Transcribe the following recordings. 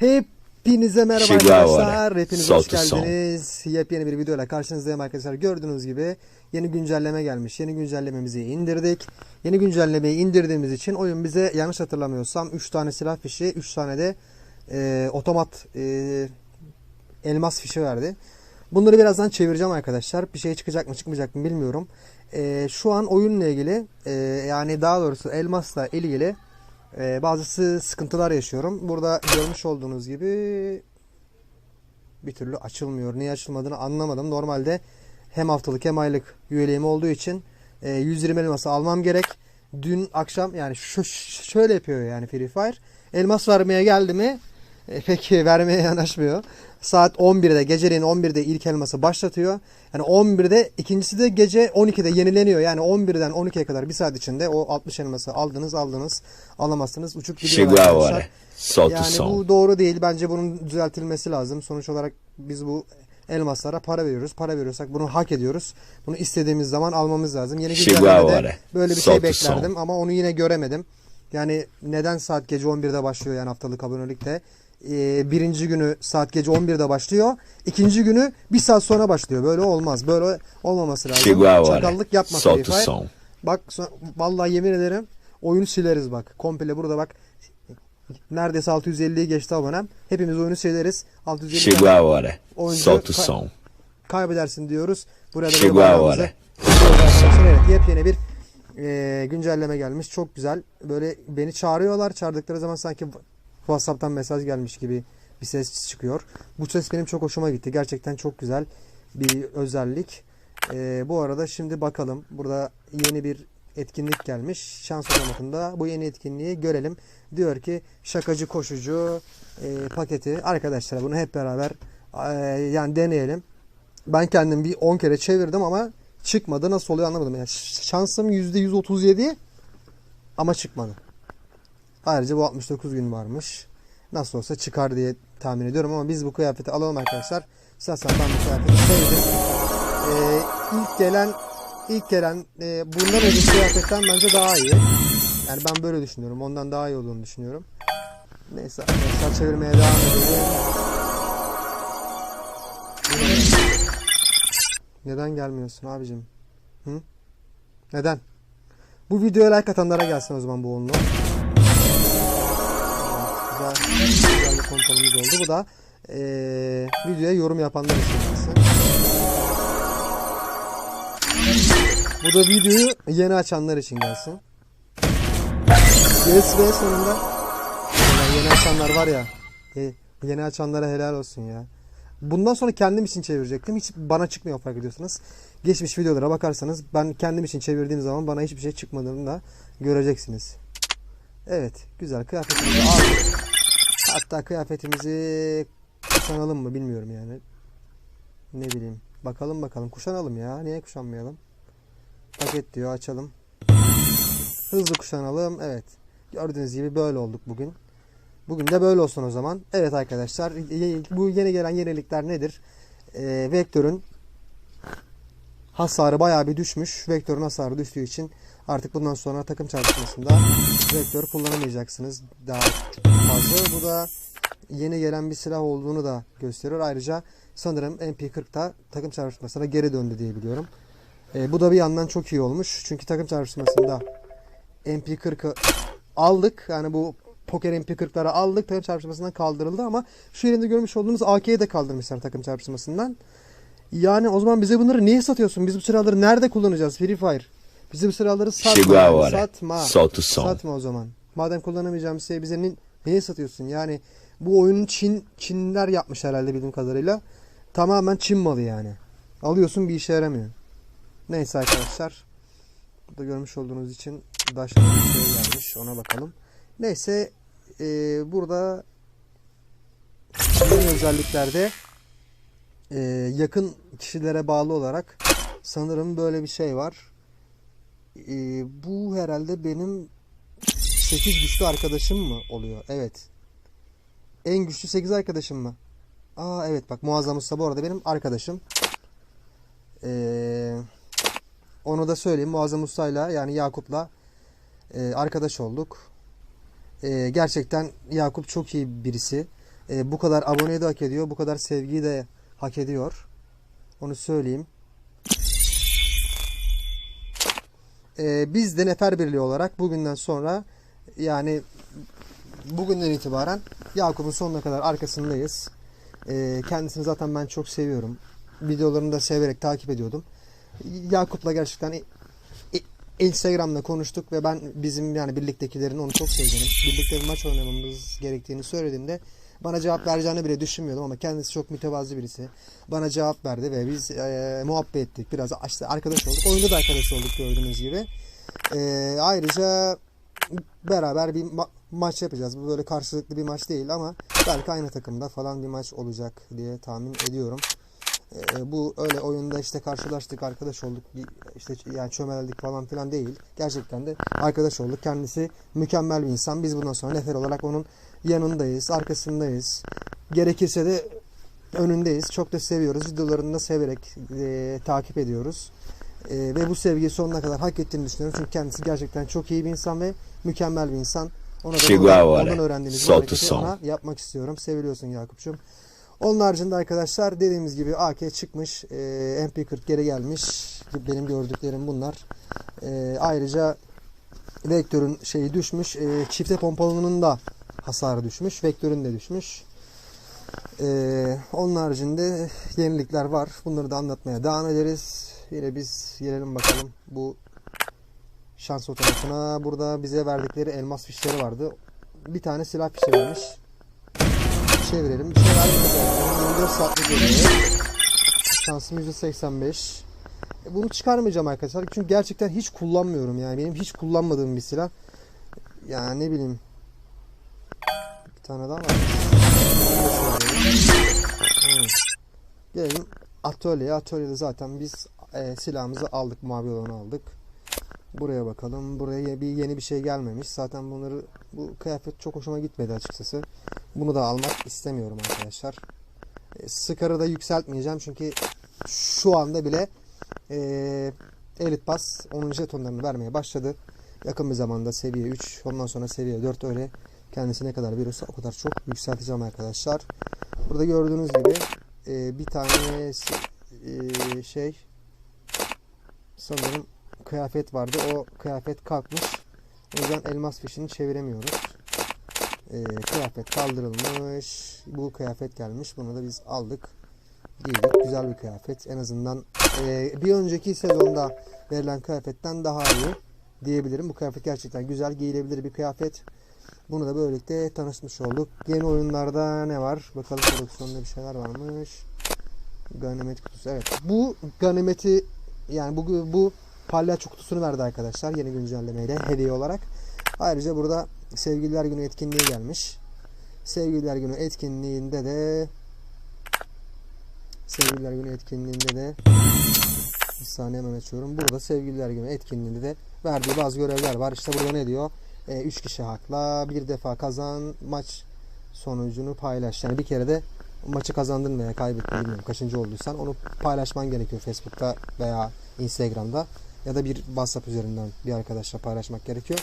Hepinize merhaba Chihuahua. arkadaşlar. Hepiniz hoş geldiniz. Yepyeni bir videoyla karşınızdayım arkadaşlar. Gördüğünüz gibi yeni güncelleme gelmiş. Yeni güncellememizi indirdik. Yeni güncellemeyi indirdiğimiz için oyun bize yanlış hatırlamıyorsam 3 tane silah fişi, 3 tane de e, otomat e, elmas fişi verdi. Bunları birazdan çevireceğim arkadaşlar. Bir şey çıkacak mı çıkmayacak mı bilmiyorum. E, şu an oyunla ilgili e, yani daha doğrusu elmasla ilgili e, bazı sıkıntılar yaşıyorum. Burada görmüş olduğunuz gibi bir türlü açılmıyor. Niye açılmadığını anlamadım. Normalde hem haftalık hem aylık üyeliğim olduğu için e, 120 elması almam gerek. Dün akşam yani şöyle yapıyor yani Free Fire. Elmas vermeye geldi mi e, peki vermeye yanaşmıyor. Saat 11'de geceleyin 11'de ilk elması başlatıyor. Yani 11'de ikincisi de gece 12'de yenileniyor. Yani 11'den 12'ye kadar bir saat içinde o 60 elması aldınız aldınız alamazsınız uçup gidiyor arkadaşlar. Salty Yani bu doğru değil. Bence bunun düzeltilmesi lazım. Sonuç olarak biz bu elmaslara para veriyoruz. Para veriyorsak bunu hak ediyoruz. Bunu istediğimiz zaman almamız lazım. Yeni Chihuahua. güncellemede böyle bir şey beklerdim ama onu yine göremedim. Yani neden saat gece 11'de başlıyor yani haftalık abonelikte? Ee, birinci günü saat gece 11'de başlıyor. İkinci günü bir saat sonra başlıyor. Böyle olmaz. Böyle olmaması lazım. Çakallık yapma Free. Bak vallahi yemin ederim oyunu sileriz bak. Komple burada bak. Neredeyse 650'yi geçti abonem. Hepimiz oyunu sileriz. 650 Chihuahua. Oyuncu Salty ka- song. kaybedersin diyoruz. Burada Arkadaşlar evet yepyeni bir e, güncelleme gelmiş. Çok güzel. Böyle beni çağırıyorlar. Çağırdıkları zaman sanki WhatsApp'tan mesaj gelmiş gibi bir ses çıkıyor. Bu ses benim çok hoşuma gitti. Gerçekten çok güzel bir özellik. E, bu arada şimdi bakalım. Burada yeni bir etkinlik gelmiş. Şans otomatında bu yeni etkinliği görelim. Diyor ki şakacı koşucu e, paketi. Arkadaşlar bunu hep beraber e, yani deneyelim. Ben kendim bir 10 kere çevirdim ama çıkmadı. Nasıl oluyor anlamadım. Yani şansım %137 ama çıkmadı. Ayrıca bu 69 gün varmış. Nasıl olsa çıkar diye tahmin ediyorum ama biz bu kıyafeti alalım arkadaşlar. Şahsen ben bu kıyafeti sevdim. Ee, ilk gelen ilk gelen e, bundan önceki kıyafetten bence daha iyi. Yani ben böyle düşünüyorum. Ondan daha iyi olduğunu düşünüyorum. Neyse arkadaşlar çevirmeye devam edelim. Neden gelmiyorsun abicim? Hı? Neden? Bu videoya like atanlara gelsin o zaman bu onlu. Güzel, bir kontalımız oldu. Bu da eee videoya yorum yapanlar için. Bu da videoyu yeni açanlar için gelsin. Yes ve sonunda Ulan yeni açanlar var ya. e, Yeni açanlara helal olsun ya. Bundan sonra kendim için çevirecektim. Hiç bana çıkmıyor fark ediyorsunuz. Geçmiş videolara bakarsanız ben kendim için çevirdiğim zaman bana hiçbir şey çıkmadığını da göreceksiniz. Evet, güzel kıyafetimizi aldık. Hatta kıyafetimizi kuşanalım mı bilmiyorum yani. Ne bileyim. Bakalım bakalım. Kuşanalım ya. Niye kuşanmayalım? Paket diyor açalım. Hızlı kuşanalım. Evet. Gördüğünüz gibi böyle olduk bugün. Bugün de böyle olsun o zaman. Evet arkadaşlar bu yeni gelen yenilikler nedir? Ee, Vektör'ün hasarı bayağı bir düşmüş. Vektör'ün hasarı düştüğü için artık bundan sonra takım çalışmasında Vektör kullanamayacaksınız daha fazla. Bu da yeni gelen bir silah olduğunu da gösteriyor. Ayrıca sanırım MP40'da takım çarpışmasına geri döndü diye biliyorum. Ee, bu da bir yandan çok iyi olmuş. Çünkü takım çarpışmasında MP40'ı aldık. Yani bu poker MP40'ları aldık. Takım çarpışmasından kaldırıldı ama şu elinde görmüş olduğunuz AK'yi de kaldırmışlar takım çarpışmasından. Yani o zaman bize bunları niye satıyorsun? Biz bu silahları nerede kullanacağız? Free Fire. Bize bu silahları satma. Satma. Satma o zaman. Madem kullanamayacağım şey bize ni- niye satıyorsun? Yani bu oyunu Çin Çinliler yapmış herhalde bildiğim kadarıyla. Tamamen Çin malı yani. Alıyorsun bir işe yaramıyor. Neyse arkadaşlar. Burada görmüş olduğunuz için Daş'ta bir şey gelmiş. Ona bakalım. Neyse eee, burada yeni özelliklerde eee, yakın kişilere bağlı olarak sanırım böyle bir şey var. Eee, bu herhalde benim 8 güçlü arkadaşım mı oluyor? Evet. En güçlü 8 arkadaşım mı? Aa evet bak Muazzam Usta bu arada benim arkadaşım. Eee onu da söyleyeyim. Muazzam Usta'yla yani Yakup'la e, arkadaş olduk. E, gerçekten Yakup çok iyi birisi. E, bu kadar aboneyi de hak ediyor. Bu kadar sevgiyi de hak ediyor. Onu söyleyeyim. E, biz de Nefer Birliği olarak bugünden sonra yani bugünden itibaren Yakup'un sonuna kadar arkasındayız. E, kendisini zaten ben çok seviyorum. Videolarını da severek takip ediyordum. Yakup'la gerçekten i- Instagram'da konuştuk ve ben bizim yani birliktekilerin onu çok sevdiğini, birlikte bir maç oynamamız gerektiğini söylediğimde bana cevap vereceğini bile düşünmüyordum ama kendisi çok mütevazı birisi. Bana cevap verdi ve biz e, muhabbet ettik. Biraz işte arkadaş olduk. Oyunda da arkadaş olduk gördüğünüz gibi. E, ayrıca beraber bir ma- maç yapacağız. Bu böyle karşılıklı bir maç değil ama belki aynı takımda falan bir maç olacak diye tahmin ediyorum. Ee, bu öyle oyunda işte karşılaştık, arkadaş olduk, işte yani çömeldik falan filan değil. Gerçekten de arkadaş olduk. Kendisi mükemmel bir insan. Biz bundan sonra nefer olarak onun yanındayız, arkasındayız. Gerekirse de önündeyiz. Çok da seviyoruz. Videolarını da severek e, takip ediyoruz. E, ve bu sevgiyi sonuna kadar hak ettiğini düşünüyorum. Çünkü kendisi gerçekten çok iyi bir insan ve mükemmel bir insan. Ona da ondan, ondan öğrendiğimiz hareketi ona yapmak istiyorum. Seviliyorsun Yakup'cum. Onun haricinde arkadaşlar dediğimiz gibi AK çıkmış. E, MP40 geri gelmiş. Benim gördüklerim bunlar. E, ayrıca Vektör'ün şeyi düşmüş. E, çifte pompalının da hasarı düşmüş. Vektör'ün de düşmüş. E, onun haricinde yenilikler var. Bunları da anlatmaya devam ederiz. Yine biz gelelim bakalım bu şans otomatına. Burada bize verdikleri elmas fişleri vardı. Bir tane silah fişi vermiş. Çevirelim. Bir şey vermedi. Yani 24 saatlik geliyor. Şansım %85. E, Bunu çıkarmayacağım arkadaşlar. Çünkü gerçekten hiç kullanmıyorum yani. Benim hiç kullanmadığım bir silah. Yani ne bileyim. Bir tane daha var. Evet. Gelelim atölyeye. Atölyede zaten biz e, silahımızı aldık. Mavi olanı aldık. Buraya bakalım. Buraya bir yeni bir şey gelmemiş. Zaten bunları bu kıyafet çok hoşuma gitmedi açıkçası. Bunu da almak istemiyorum arkadaşlar. E, Scar'ı da yükseltmeyeceğim çünkü şu anda bile e, Elite Pass 10. jetonlarını vermeye başladı. Yakın bir zamanda seviye 3, ondan sonra seviye 4 öyle kendisi ne kadar veriyorsa o kadar çok yükselteceğim arkadaşlar. Burada gördüğünüz gibi e, bir tane e, şey sanırım kıyafet vardı. O kıyafet kalkmış. O yüzden elmas fişini çeviremiyoruz. E, kıyafet kaldırılmış. Bu kıyafet gelmiş. Bunu da biz aldık. Giydik. Güzel bir kıyafet. En azından e, bir önceki sezonda verilen kıyafetten daha iyi diyebilirim. Bu kıyafet gerçekten güzel. Giyilebilir bir kıyafet. Bunu da böylelikle tanışmış olduk. Yeni oyunlarda ne var? Bakalım prodüksiyonda bir şeyler varmış. Ganimet kutusu. Evet. Bu ganimeti yani bu bu palyaço kutusunu verdi arkadaşlar yeni güncellemeyle hediye olarak. Ayrıca burada Sevgililer Günü etkinliği gelmiş. Sevgililer Günü etkinliğinde de Sevgililer Günü etkinliğinde de bir saniye hemen açıyorum. Burada Sevgililer Günü etkinliğinde de verdiği bazı görevler var. İşte burada ne diyor? 3 kişi hakla bir defa kazan maç sonucunu paylaş. Yani bir kere de maçı kazandın veya kaybettin bilmiyorum kaçıncı olduysan onu paylaşman gerekiyor Facebook'ta veya Instagram'da ya da bir WhatsApp üzerinden bir arkadaşla paylaşmak gerekiyor.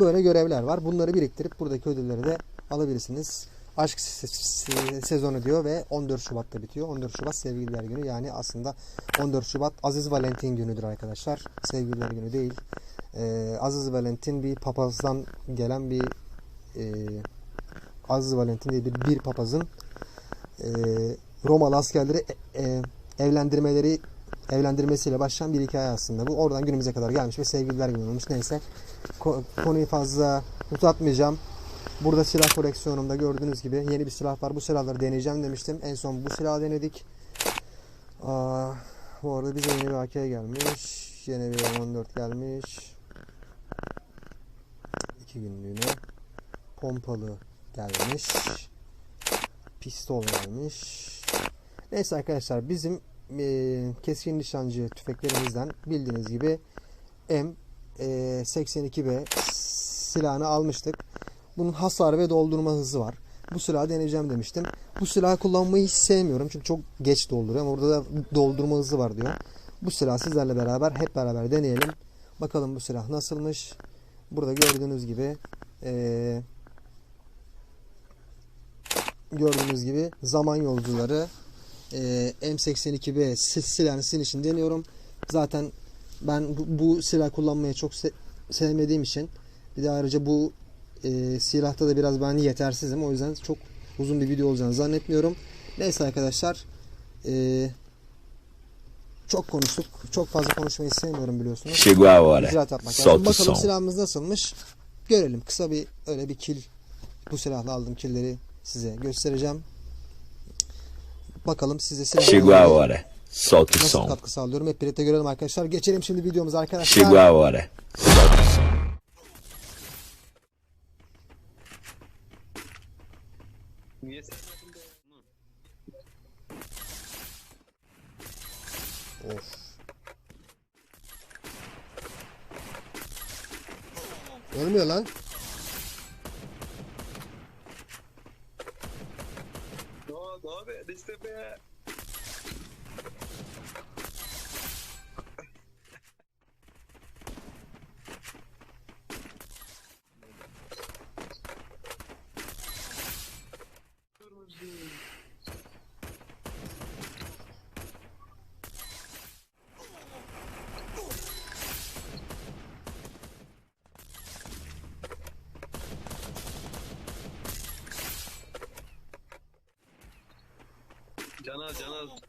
Böyle görevler var. Bunları biriktirip buradaki ödülleri de alabilirsiniz. Aşk se- se- sezonu diyor ve 14 Şubat'ta bitiyor. 14 Şubat Sevgililer Günü. Yani aslında 14 Şubat Aziz Valentin günüdür arkadaşlar. Sevgililer Günü değil. Ee, Aziz Valentin bir papazdan gelen bir e, Aziz Valentin diye bir, bir papazın e, Romalı askerleri e, e, evlendirmeleri evlendirmesiyle başlayan bir hikaye aslında. Bu oradan günümüze kadar gelmiş ve sevgililer günü olmuş. Neyse ko- konuyu fazla uzatmayacağım. Burada silah koleksiyonumda gördüğünüz gibi yeni bir silah var. Bu silahları deneyeceğim demiştim. En son bu silahı denedik. Aa, bu arada bize yeni bir AK gelmiş. Yeni bir M14 gelmiş. İki günlüğüne. Pompalı gelmiş. Pistol gelmiş. Neyse arkadaşlar bizim e, keskin nişancı tüfeklerimizden bildiğiniz gibi M82B silahını almıştık. Bunun hasar ve doldurma hızı var. Bu silahı deneyeceğim demiştim. Bu silahı kullanmayı hiç sevmiyorum çünkü çok geç dolduruyor ama orada da doldurma hızı var diyor. Bu silahı sizlerle beraber hep beraber deneyelim. Bakalım bu silah nasılmış. Burada gördüğünüz gibi eee gördüğünüz gibi zaman yolcuları e, M82B sil- silahını sizin için deniyorum. Zaten ben bu, bu silah kullanmayı çok se- sevmediğim için bir de ayrıca bu e, silahta da biraz ben yetersizim. O yüzden çok uzun bir video olacağını zannetmiyorum. Neyse arkadaşlar e, çok konuştuk. Çok fazla konuşmayı sevmiyorum biliyorsunuz. Chegou a hora. İcraat yapmak lazım. Bakalım silahımız nasılmış. Görelim. Kısa bir öyle bir kill. Bu silahla aldığım killleri size göstereceğim. Bakalım size Chegou a hora. Solta o nasıl som. katkı sağlıyorum. Hep birlikte görelim arkadaşlar. Geçelim şimdi videomuza arkadaşlar. Chegou a hora. Solta o som. Of. Ölmüyor lan. Ne oldu abi? İşte be. Caner Caner bir tane burada.